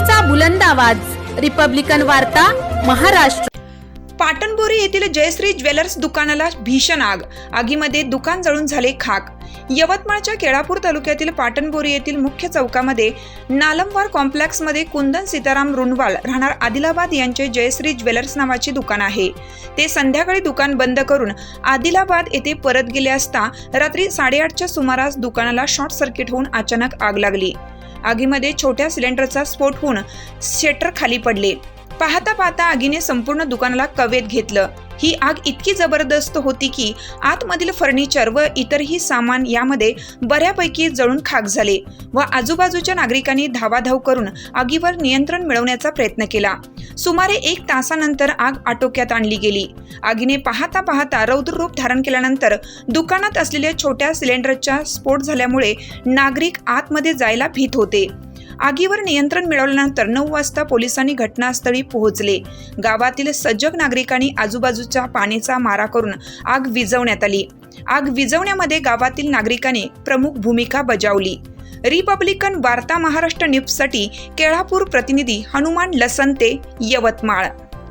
लोकशाहीचा बुलंद आवाज. रिपब्लिकन वार्ता महाराष्ट्र. पाटणबोरी येथील जयश्री ज्वेलर्स दुकानाला भीषण आग. आगीमध्ये दुकान जळून झाले खाक. यवतमाळच्या केळापूर तालुक्यातील पाटणबोरी येथील मुख्य चौकामध्ये नालमवार कॉम्प्लेक्समध्ये कुंदन सीताराम रुणवाल राहणार आदिलाबाद यांचे जयश्री ज्वेलर्स नावाचे दुकान आहे. ते संध्याकाळी दुकान बंद करून आदिलाबाद येथे परत गेले असता रात्री साडेआठच्या सुमारास दुकानाला शॉर्ट सर्किट होऊन अचानक आग लागली. आगीमध्ये छोट्या सिलेंडरचा स्फोट होऊन शटर खाली पडले. पाहता पाहता आगीने संपूर्ण दुकानाला कवेत घेतलं. ही आग इतकी जबरदस्त होती की आतमधील फर्निचर व इतरही सामान यामध्ये बऱ्यापैकी जळून खाक झाले व आजूबाजूच्या नागरिकांनी धावाधाव करून आगीवर नियंत्रण मिळवण्याचा प्रयत्न केला. सुमारे एक तासानंतर आग आटोक्यात आणली गेली. आगीने पाहता पाहता रौद्र रूप धारण केल्यानंतर दुकानात असलेल्या छोट्या सिलेंडरचा स्फोट झाल्यामुळे नागरिक आतमध्ये जायला भीत होते. आगीवर नियंत्रण मिळवल्यानंतर नऊ वाजता पोलिसांनी घटनास्थळी पोहोचले. गावातील सजग नागरिकांनी आजूबाजूच्या पाण्याचा मारा करून आग विझवण्यात आली. आग विझवण्यामध्ये गावातील नागरिकांनी प्रमुख भूमिका बजावली. रिपब्लिकन वार्ता महाराष्ट्र न्यूजसाठी केळापूर प्रतिनिधी हनुमान लसंते यवतमाळ.